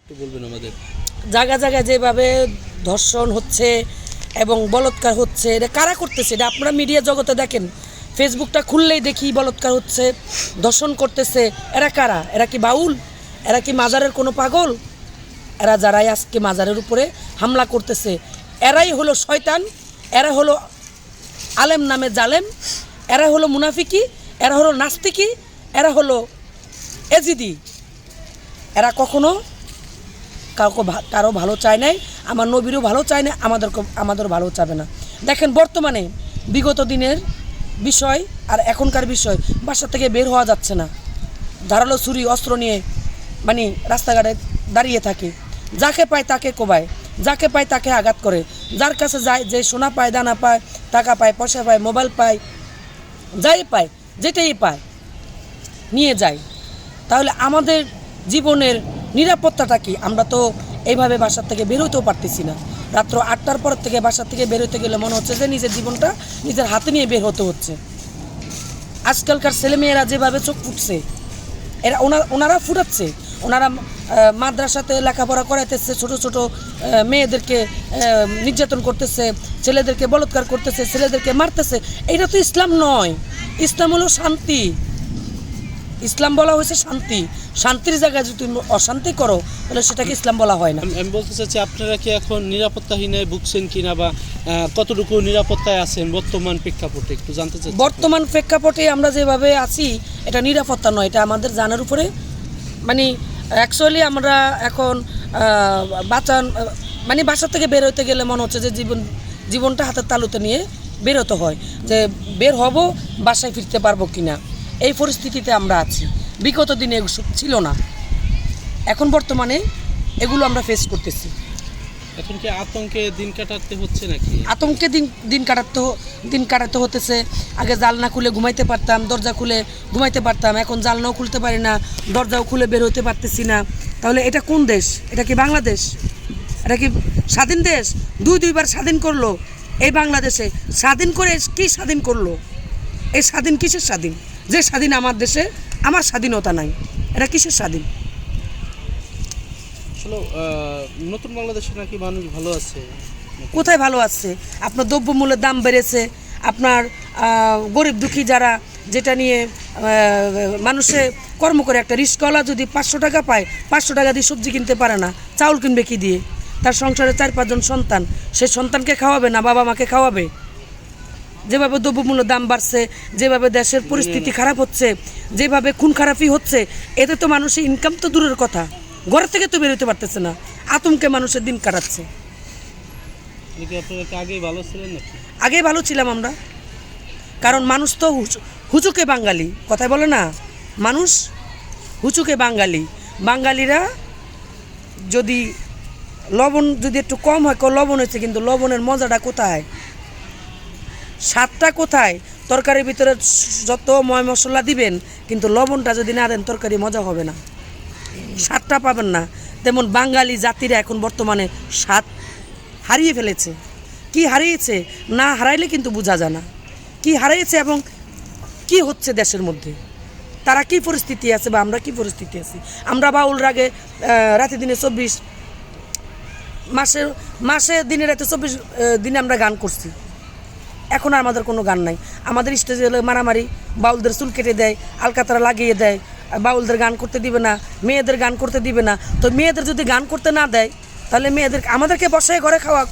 একটু বলবেন আমাদের। জায়গা জায়গায় যেভাবে ধর্ষণ হচ্ছে এবং বলৎকার হচ্ছে, এটা কারা করতেছে? এটা আপনারা মিডিয়া জগতে দেখেন। ফেসবুকটা খুললেই দেখি বলৎকার হচ্ছে, ধর্ষণ করতেছে। এরা কারা? এরা কি বাউল? এরা কি মাজারের কোনো পাগল? এরা যারাই আজকে মাজারের উপরে হামলা করতেছে, এরাই হলো শয়তান, এরা হলো আলেম নামে জালেম, এরা হলো মুনাফিকি, এরা হলো নাস্তিকি, এরা হলো এজিদি। এরা কখনো কাউকে কারও ভালো চায় নাই, আমার নবীরও ভালো চায় না আমাদেরকে আমাদেরও ভালো চাবে না। দেখেন বর্তমানে বিগত দিনের বিষয় আর এখনকার বিষয় বাসা থেকে বের হওয়া যাচ্ছে না। ধারালো ছুরি, অস্ত্র নিয়ে মানে রাস্তাঘাটে দাঁড়িয়ে থাকে। যাকে পায় তাকে কোবায়, যাকে পায় তাকে আঘাত করে। যার কাছে যায় যে সোনা পায়, দানা পায়, টাকা পায়, পয়সা পায়, মোবাইল পায়, যাই পায়, যেটাই পায়, নিয়ে যায়। তাহলে আমাদের জীবনের নিরাপত্তাটা কি? আমরা তো এইভাবে বাসার থেকে বেরোতেও পারতেছি না। রাত্র আটটার পর থেকে বাসার থেকে বেরোতে গেলে মনে হচ্ছে যে নিজের জীবনটা নিজের হাতে নিয়ে বের হতে হচ্ছে। আজকালকার ছেলেমেয়েরা যেভাবে চোখ ফুটছে, এরা ওনারা ওনারা ফুটাচ্ছে। ওনারা মাদ্রাসাতে লেখাপড়া করাইতেছে, ছোট ছোট মেয়েদেরকে নির্যাতন করতেছে, ছেলেদেরকে বলৎকার করতেছে, ছেলেদেরকে মারতেছে। এটা তো ইসলাম নয়। ইসলাম হলো শান্তি। ইসলাম বলা হয়েছে শান্তি। শান্তির জায়গায় যদি তুমি অশান্তি করো তাহলে সেটাকে ইসলাম বলা হয় না। আমি বলতে চাচ্ছি আপনারা কি এখন নিরাপত্তাহীনে ভুগছেন কিনা বা কতটুকু নিরাপত্তায় আছেন বর্তমান প্রেক্ষাপটে একটু জানতে চাচ্ছি। বর্তমান প্রেক্ষাপটে আমরা যেভাবে আছি এটা নিরাপত্তা নয় এটা আমাদের জানার উপরে। মানে অ্যাকচুয়ালি আমরা এখন বাঁচান মানে বাসা থেকে বের হতে গেলে মনে হচ্ছে যে জীবন জীবনটা হাতের তালুতে নিয়ে বেরোতে হয়। যে বের হব বাসায় ফিরতে পারব কিনা। এই পরিস্থিতিতে আমরা আছি। বিগত দিনে এসব ছিল না। এখন বর্তমানে এগুলো আমরা ফেস করতেছি। এখন কি আতঙ্কে দিন কাটাতে হচ্ছে নাকি? আতঙ্কে দিন দিন কাটাতে দিন কাটাতে হতেছে। আগে জালনা খুলে ঘুমাইতে পারতাম দরজা খুলে ঘুমাইতে পারতাম। এখন জালনাও খুলতে পারি না দরজাও খুলে বের হতে পারতেছি না। তাহলে এটা কোন দেশ? এটা কি বাংলাদেশ? এটা কি স্বাধীন দেশ? দুই দুইবার স্বাধীন করল এই বাংলাদেশে। স্বাধীন করে কি স্বাধীন করল? এই স্বাধীন কিসের স্বাধীন? যে স্বাধীন আমার দেশে আমার স্বাধীনতা নাই। এটা কিসের স্বাধীন? নতুন বাংলাদেশে নাকি মানুষ ভালো আছে? কোথায় ভালো আছে? আপনার দ্রব্যমূল্যের দাম বেড়েছে আপনার গরিব দুঃখী যারা যেটা নিয়ে মানুষে কর্ম করে একটা রিস্কওয়ালা যদি পাঁচশো টাকা পায় পাঁচশো টাকা দিয়ে সবজি কিনতে পারে না চাউল কিনবে কি দিয়ে? তার সংসারে চার পাঁচজন সন্তান সে সন্তানকে খাওয়াবে না বাবা মাকে খাওয়াবে? যেভাবে দ্রব্যমূল্য দাম বাড়ছে যেভাবে দেশের পরিস্থিতি খারাপ হচ্ছে যেভাবে খুন খারাপই হচ্ছে এতে তো মানুষের ইনকাম তো দূরের কথা। ঘর থেকে তো বেরোতে পারতেছে না। আতঙ্কে মানুষের দিন কাটাচ্ছে। আগে ভালো ছিলাম আমরা। কারণ মানুষ তো হুচু- হুচুকে বাঙালি। কথায় বলে না মানুষ হুচুকে বাঙালি। বাঙালিরা যদি লবণ যদি একটু কম হয় লবণ হয়েছে কিন্তু লবণের মজাটা কোথায়? স্বাদটা কোথায়? তরকারির ভিতরে যত ময় মশলা দিবেন, কিন্তু লবণটা যদি না দেন, তরকারি মজা হবে না। স্বাদটা পাবেন না। তেমন বাঙালি জাতিরা এখন বর্তমানে স্বাদ হারিয়ে ফেলেছে। কি হারিয়েছে না হারাইলে কিন্তু বোঝা যায় না। কি হারিয়েছে এবং কি হচ্ছে দেশের মধ্যে? তারা কি পরিস্থিতি আছে বা আমরা কি পরিস্থিতি আছি? আমরা বাউল রাগে রাতে দিনে চব্বিশ, মাসে মাসে দিনে রাতে চব্বিশ দিনে আমরা গান করছি। এখন আর আমাদের কোনো গান নাই। আমাদের স্টেজে হলে মারামারি, বাউলদের চুল কেটে দেয়, আলকাতারা লাগিয়ে দেয়। বাউলদের গান করতে দিবে না, মেয়েদের গান করতে দিবে না। তো মেয়েদের যদি গান করতে না দেয়, তাহলে মেয়েদের আমাদেরকে বসায় ঘরে খাওয়া